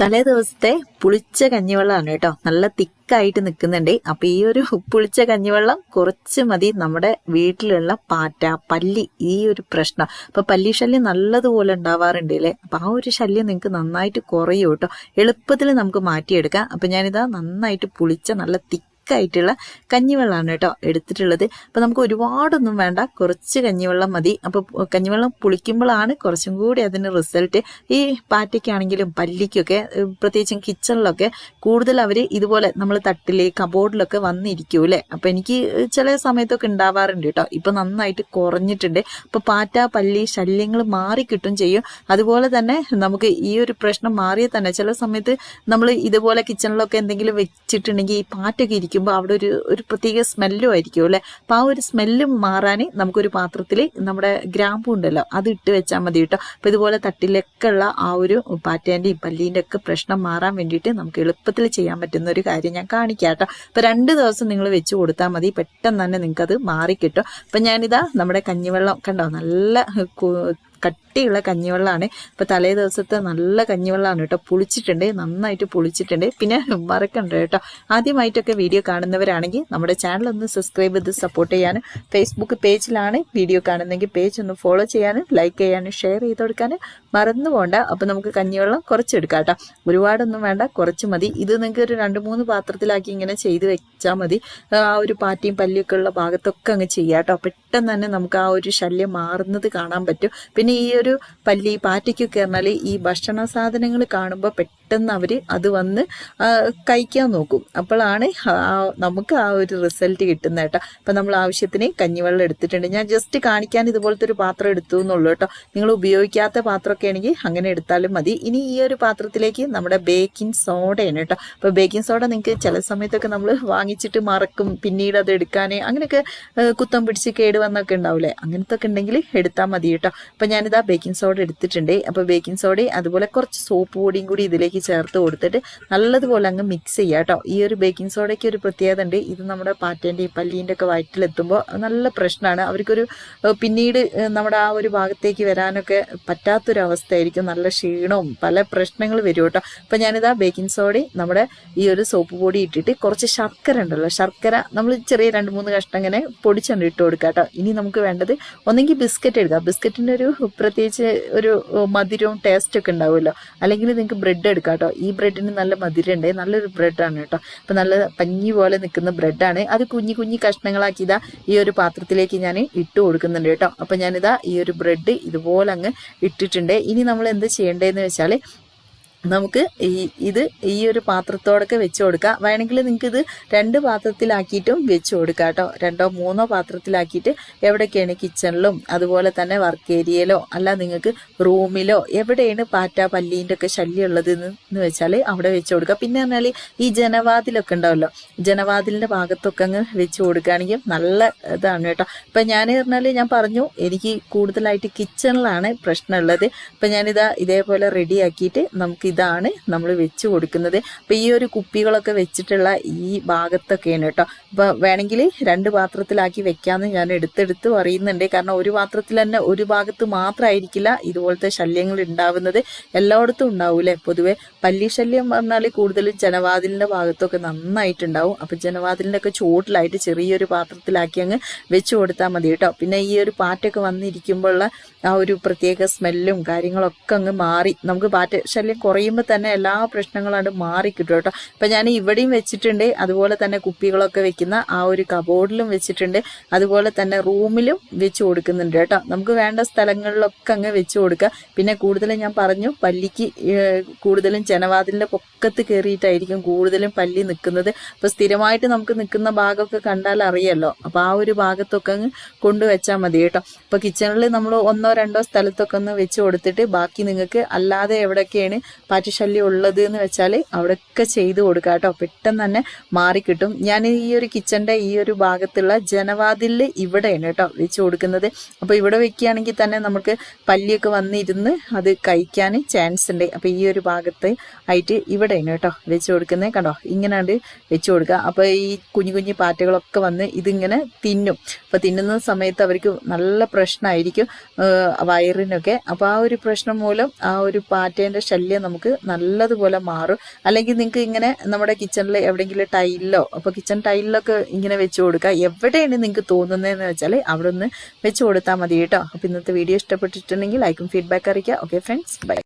തലേ ദിവസത്തെ പുളിച്ച കഞ്ഞിവെള്ളമാണ് കേട്ടോ. നല്ല തിക്കായിട്ട് നിൽക്കുന്നുണ്ട്. അപ്പൊ ഈ ഒരു പുളിച്ച കഞ്ഞിവെള്ളം കുറച്ച് മതി നമ്മുടെ വീട്ടിലുള്ള പാറ്റ പല്ലി ഈ ഒരു പ്രശ്നം. അപ്പൊ പല്ലി ശല്യം നല്ലതുപോലെ ഉണ്ടാവാറുണ്ട് അല്ലേ? അപ്പൊ ആ ഒരു ശല്യം നിങ്ങൾക്ക് നന്നായിട്ട് കുറയും കേട്ടോ. എളുപ്പത്തിൽ നമുക്ക് മാറ്റിയെടുക്കാം. അപ്പൊ ഞാനിതാ നന്നായിട്ട് പുളിച്ച നല്ല തിക്ക് തിക്കായിട്ടുള്ള കഞ്ഞിവെള്ളമാണ് കേട്ടോ എടുത്തിട്ടുള്ളത്. അപ്പോൾ നമുക്ക് ഒരുപാടൊന്നും വേണ്ട. കുറച്ച് കഞ്ഞിവെള്ളം മതി. അപ്പോൾ കഞ്ഞിവെള്ളം പുളിക്കുമ്പോഴാണ് കുറച്ചും കൂടി അതിന് റിസൾട്ട്. ഈ പാറ്റയ്ക്കാണെങ്കിലും പല്ലിക്കൊക്കെ പ്രത്യേകിച്ചും കിച്ചണിലൊക്കെ കൂടുതൽ അവർ ഇതുപോലെ നമ്മൾ തട്ടിൽ കബോർഡിലൊക്കെ വന്നിരിക്കൂലേ അപ്പോൾ എനിക്ക് ചില സമയത്തൊക്കെ ഉണ്ടാവാറുണ്ട് കേട്ടോ. ഇപ്പോൾ നന്നായിട്ട് കുറഞ്ഞിട്ടുണ്ട്. അപ്പോൾ പാറ്റ പല്ലി ശല്യങ്ങൾ മാറിക്കിട്ടും ചെയ്യും. അതുപോലെ തന്നെ നമുക്ക് ഈ ഒരു പ്രശ്നം മാറിയ തന്നെ ചില സമയത്ത് നമ്മൾ ഇതുപോലെ കിച്ചണിലൊക്കെ എന്തെങ്കിലും വെച്ചിട്ടുണ്ടെങ്കിൽ ഈ പാറ്റൊക്കെ ഇരിക്കുമ്പോൾ അവിടെ ഒരു ഒരു പ്രത്യേക സ്മെല്ലും ആയിരിക്കും അല്ലേ? അപ്പം ആ ഒരു സ്മെല്ലും മാറാൻ നമുക്കൊരു പാത്രത്തിൽ നമ്മുടെ ഗ്രാമ്പു ഉണ്ടല്ലോ അത് ഇട്ട് വെച്ചാൽ മതി കേട്ടോ. അപ്പം ഇതുപോലെ തട്ടിലൊക്കെ ഉള്ള ആ ഒരു പാറ്റേന്റെയും പല്ലീന്റെ ഒക്കെ പ്രശ്നം മാറാൻ വേണ്ടിയിട്ട് നമുക്ക് എളുപ്പത്തിൽ ചെയ്യാൻ പറ്റുന്ന ഒരു കാര്യം ഞാൻ കാണിക്കാം കേട്ടോ. അപ്പം രണ്ട് ദിവസം നിങ്ങൾ വെച്ച് കൊടുത്താൽ മതി പെട്ടെന്ന് തന്നെ നിങ്ങൾക്ക് അത് മാറിക്കിട്ടും. അപ്പം ഞാനിതാ നമ്മുടെ കഞ്ഞിവെള്ളം കണ്ടോ നല്ല കട്ടിയുള്ള കഞ്ഞിവെള്ളമാണ് ഇപ്പൊ തലേ ദിവസത്തെ നല്ല കഞ്ഞിവെള്ളമാണ് കേട്ടോ. പുളിച്ചിട്ടുണ്ട്. നന്നായിട്ട് പുളിച്ചിട്ടുണ്ട്. പിന്നെ മറക്കണ്ട കേട്ടോ. ആദ്യമായിട്ടൊക്കെ വീഡിയോ കാണുന്നവരാണെങ്കിൽ നമ്മുടെ ചാനൽ ഒന്ന് സബ്സ്ക്രൈബ് ചെയ്ത് സപ്പോർട്ട് ചെയ്യാനും ഫേസ്ബുക്ക് പേജിലാണ് വീഡിയോ കാണുന്നെങ്കിൽ പേജ് ഒന്ന് ഫോളോ ചെയ്യാനും ലൈക്ക് ചെയ്യാനും ഷെയർ ചെയ്ത് കൊടുക്കാനും മറന്നു പോകണ്ട അപ്പൊ നമുക്ക് കഞ്ഞിവെള്ളം കുറച്ചെടുക്കാം കേട്ടോ. ഒരുപാടൊന്നും വേണ്ട. കുറച്ച് മതി. ഇത് നിങ്ങൾക്ക് ഒരു രണ്ട് മൂന്ന് പാത്രത്തിലാക്കി ഇങ്ങനെ ചെയ്ത് വെച്ചാൽ മതി. ആ ഒരു പാറ്റിയും പല്ലിയൊക്കെ ഉള്ള ഭാഗത്തൊക്കെ അങ്ങ് ചെയ്യാം കേട്ടോ പെട്ടെന്ന് തന്നെ നമുക്ക് ആ ഒരു ശല്യം മാറുന്നത് കാണാൻ പറ്റും. പിന്നെ ഈ ഒരു പല്ലി പാറ്റയ്ക്കൊക്കെ പറഞ്ഞാൽ ഈ ഭക്ഷണ സാധനങ്ങൾ കാണുമ്പോൾ പെട്ടെന്ന് അവർ അത് വന്ന് കഴിക്കാൻ നോക്കും. അപ്പോഴാണ് നമുക്ക് ആ ഒരു റിസൾട്ട് കിട്ടുന്നത് കേട്ടോ. അപ്പം നമ്മൾ ആവശ്യത്തിന് കഞ്ഞിവെള്ളം എടുത്തിട്ടുണ്ട്. ഞാൻ ജസ്റ്റ് കാണിക്കാൻ ഇതുപോലത്തെ ഒരു പാത്രം എടുത്തു എന്നുള്ളൂ കേട്ടോ. നിങ്ങൾ ഉപയോഗിക്കാത്ത പാത്രമൊക്കെ ആണെങ്കിൽ അങ്ങനെ എടുത്താലും മതി. ഇനി ഈ ഒരു പാത്രത്തിലേക്ക് നമ്മുടെ ബേക്കിംഗ് സോഡയാണ് കേട്ടോ. അപ്പോൾ ബേക്കിംഗ് സോഡ നിങ്ങൾക്ക് ചില സമയത്തൊക്കെ നമ്മൾ വാങ്ങിച്ചിട്ട് മറക്കും. പിന്നീട് അത് എടുക്കാൻ അങ്ങനെയൊക്കെ കുത്തം പിടിച്ച് കേട് വന്നൊക്കെ ഉണ്ടാവില്ലേ? അങ്ങനത്തെ ഒക്കെ ഉണ്ടെങ്കിൽ എടുത്താൽ മതി കേട്ടോ. അപ്പം ഞാനിതാ ബേക്കിംഗ് സോഡ എടുത്തിട്ടുണ്ട്. അപ്പോൾ ബേക്കിംഗ് സോഡ അതുപോലെ കുറച്ച് സോപ്പ് പൊടിയും കൂടി ഇതിലേക്ക് ചേർത്ത് കൊടുത്തിട്ട് നല്ലതുപോലെ അങ്ങ് മിക്സ് ചെയ്യുക കേട്ടോ. ഈ ഒരു ബേക്കിംഗ് സോഡയ്ക്ക് ഒരു പ്രത്യേകത ഉണ്ട്. ഇത് നമ്മുടെ പാറ്റേന്റെയും പല്ലീന്റെ ഒക്കെ വയറ്റിലെത്തുമ്പോൾ നല്ല പ്രശ്നമാണ്. അവർക്കൊരു പിന്നീട് നമ്മുടെ ആ ഒരു ഭാഗത്തേക്ക് വരാനൊക്കെ പറ്റാത്തൊരവസ്ഥയായിരിക്കും. നല്ല ക്ഷീണവും പല പ്രശ്നങ്ങൾ വരും കേട്ടോ. അപ്പം ഞാനിതാ ബേക്കിംഗ് സോഡയും നമ്മുടെ ഈ ഒരു സോപ്പ് പൊടി ഇട്ടിട്ട് കുറച്ച് ശർക്കര ഉണ്ടല്ലോ. ശർക്കര നമ്മൾ ചെറിയ രണ്ട് മൂന്ന് കഷ്ണം ഇങ്ങനെ പൊടിച്ചുകൊണ്ട് ഇട്ട് കൊടുക്കുക കേട്ടോ. ഇനി നമുക്ക് വേണ്ടത് ഒന്നെങ്കിൽ ബിസ്ക്കറ്റ് എടുക്കുക ബിസ്ക്കറ്റിന്റെ ഒരു പ്രത്യേകിച്ച് ഒരു മധുരവും ടേസ്റ്റ് ഒക്കെ ഉണ്ടാവുമല്ലോ. അല്ലെങ്കിൽ നിങ്ങൾക്ക് ബ്രെഡ് എടുക്കാം. കേട്ടോ. ഈ ബ്രെഡിന് നല്ല മധുരമുണ്ട്. നല്ലൊരു ബ്രെഡാണ് കേട്ടോ. അപ്പം നല്ല പഞ്ഞി പോലെ നിൽക്കുന്ന ബ്രെഡാണ്. അത് കുഞ്ഞു കുഞ്ഞു കഷ്ണങ്ങളാക്കി ഇതാ ഈ ഒരു പാത്രത്തിലേക്ക് ഞാൻ ഇട്ട് കൊടുക്കുന്നുണ്ട് കേട്ടോ. അപ്പം ഞാനിതാ ഈ ഒരു ബ്രെഡ് ഇതുപോലെ അങ്ങ് ഇട്ടിട്ടുണ്ട്. ഇനി നമ്മൾ എന്ത് ചെയ്യേണ്ടതെന്ന് വെച്ചാൽ നമുക്ക് ഈ ഇത് ഈ ഒരു പാത്രത്തോടൊക്കെ വെച്ച് കൊടുക്കാം. വേണമെങ്കിൽ നിങ്ങൾക്ക് ഇത് രണ്ട് പാത്രത്തിലാക്കിയിട്ടും വെച്ച് കൊടുക്കാം കേട്ടോ. രണ്ടോ മൂന്നോ പാത്രത്തിലാക്കിയിട്ട് എവിടെയൊക്കെയാണ് കിച്ചണിലും അതുപോലെ തന്നെ വർക്ക് ഏരിയയിലോ അല്ല നിങ്ങൾക്ക് റൂമിലോ എവിടെയാണ് പാറ്റ പല്ലീന്റെ ഒക്കെ ശല്യം ഉള്ളത് എന്ന് വെച്ചാൽ അവിടെ വെച്ച് കൊടുക്കുക പിന്നെ പറഞ്ഞാൽ ഈ ജനവാതിലൊക്കെ ഉണ്ടാവല്ലോ ജനവാതിലിന്റെ ഭാഗത്തൊക്കെ അങ്ങ് വെച്ച് കൊടുക്കുകയാണെങ്കിൽ നല്ല ഇതാണ് കേട്ടോ. ഇപ്പം ഞാൻ പറഞ്ഞാൽ ഞാൻ പറഞ്ഞു എനിക്ക് കൂടുതലായിട്ട് കിച്ചണിലാണ് പ്രശ്നമുള്ളത്. ഇപ്പം ഞാനിതാ ഇതേപോലെ റെഡിയാക്കിയിട്ട് നമുക്ക് ഇതാണ് നമ്മൾ വെച്ച് കൊടുക്കുന്നത്. അപ്പം ഈ ഒരു കുപ്പികളൊക്കെ വെച്ചിട്ടുള്ള ഈ ഭാഗത്തൊക്കെയാണ് കേട്ടോ. അപ്പോൾ വേണമെങ്കിൽ രണ്ട് പാത്രത്തിലാക്കി വെക്കാമെന്ന് ഞാൻ എടുത്തെടുത്ത് പറയുന്നുണ്ട്. കാരണം ഒരു പാത്രത്തിൽ തന്നെ ഒരു ഭാഗത്ത് മാത്രമായിരിക്കില്ല ഇതുപോലത്തെ ശല്യങ്ങൾ ഉണ്ടാവുന്നത്. എല്ലായിടത്തും ഉണ്ടാവൂലേ പൊതുവെ പല്ലി ശല്യം പറഞ്ഞാൽ കൂടുതലും ജനവാതിലിന്റെ ഭാഗത്തൊക്കെ നന്നായിട്ടുണ്ടാവും. അപ്പം ജനവാതിലിന്റെ ഒക്കെ ചുവട്ടിലായിട്ട് ചെറിയൊരു പാത്രത്തിലാക്കി അങ്ങ് വെച്ച് കൊടുത്താൽ മതി കേട്ടോ. പിന്നെ ഈ ഒരു പാറ്റൊക്കെ വന്നിരിക്കുമ്പോഴുള്ള ആ ഒരു പ്രത്യേക സ്മെല്ലും കാര്യങ്ങളൊക്കെ അങ്ങ് മാറി. നമുക്ക് പാറ്റ ശല്യം കുറയുമ്പോൾ തന്നെ എല്ലാ പ്രശ്നങ്ങളും മാറി കിട്ടും കേട്ടോ. അപ്പം ഞാൻ ഇവിടെയും വെച്ചിട്ടുണ്ട്. അതുപോലെ തന്നെ കുപ്പികളൊക്കെ വെക്കുന്ന ആ ഒരു കബോർഡിലും വെച്ചിട്ടുണ്ട്. അതുപോലെ തന്നെ റൂമിലും വെച്ച് കൊടുക്കുന്നുണ്ട് കേട്ടോ. നമുക്ക് വേണ്ട സ്ഥലങ്ങളിലൊക്കെ അങ്ങ് വെച്ച് കൊടുക്കുക പിന്നെ കൂടുതലും ഞാൻ പറഞ്ഞു പല്ലിക്ക് കൂടുതലും ജനവാതിലിന്റെ പൊക്കത്ത് കയറിയിട്ടായിരിക്കും കൂടുതലും പല്ലി നിൽക്കുന്നത് അപ്പോൾ സ്ഥിരമായിട്ട് നമുക്ക് നിൽക്കുന്ന ഭാഗമൊക്കെ കണ്ടാൽ അറിയാമല്ലോ അപ്പോൾ ആ ഒരു ഭാഗത്തൊക്കെ അങ്ങ് കൊണ്ടുവച്ചാൽ മതി കേട്ടോ. അപ്പോൾ കിച്ചണിൽ നമ്മൾ ഒന്നോ രണ്ടോ സ്ഥലത്തൊക്കെ ഒന്ന് വെച്ച് കൊടുത്തിട്ട് ബാക്കി നിങ്ങൾക്ക് അല്ലാതെ എവിടെയൊക്കെയാണ് പാറ്റശല്യം ഉള്ളത് എന്ന് വെച്ചാൽ അവിടെയൊക്കെ ചെയ്ത് കൊടുക്കുക കേട്ടോ. പെട്ടെന്ന് തന്നെ മാറിക്കിട്ടും. ഞാൻ ഈ ഒരു കിച്ചന്റെ ഈ ഒരു ഭാഗത്തുള്ള ജനവാതിലിൽ ഇവിടെയാണ് കേട്ടോ വെച്ച് കൊടുക്കുന്നത്. അപ്പോൾ ഇവിടെ വെക്കുകയാണെങ്കിൽ തന്നെ നമുക്ക് പല്ലിയൊക്കെ വന്നിരുന്ന് അത് കഴിക്കാൻ ചാൻസ് ഉണ്ട്. അപ്പോൾ ഈ ഒരു ഭാഗത്ത് ആയിട്ട് ഇവിടെയാണ് കേട്ടോ വെച്ച് കൊടുക്കുന്നത്. കണ്ടോ? ഇങ്ങനെയാണ് വെച്ച് കൊടുക്കുക. അപ്പോൾ ഈ കുഞ്ഞു കുഞ്ഞു പാറ്റകളൊക്കെ വന്ന് ഇതിങ്ങനെ തിന്നും. അപ്പോൾ തിന്നുന്ന സമയത്ത് അവർക്ക് നല്ല പ്രശ്നമായിരിക്കും വയറിനൊക്കെ. അപ്പോൾ ആ ഒരു പ്രശ്നം മൂലം ആ ഒരു പാറ്റേന്റെ ശല്യം നമുക്ക് നല്ലതുപോലെ മാറും. അല്ലെങ്കിൽ നിങ്ങൾക്ക് ഇങ്ങനെ നമ്മുടെ കിച്ചണിൽ എവിടെയെങ്കിലും ടൈലോ അപ്പോൾ കിച്ചൺ ടൈലിലൊക്കെ ഇങ്ങനെ വെച്ച് കൊടുക്കുക എവിടെയാണ് നിങ്ങൾക്ക് തോന്നുന്നതെന്ന് വെച്ചാൽ അവിടെ ഒന്ന് വെച്ച് കൊടുത്താൽ മതി കേട്ടോ. അപ്പോൾ ഇന്നത്തെ വീഡിയോ ഇഷ്ടപ്പെട്ടിട്ടുണ്ടെങ്കിൽ ലൈക്കും ഫീഡ്ബാക്ക് അറിയിക്കുക. Okay friends bye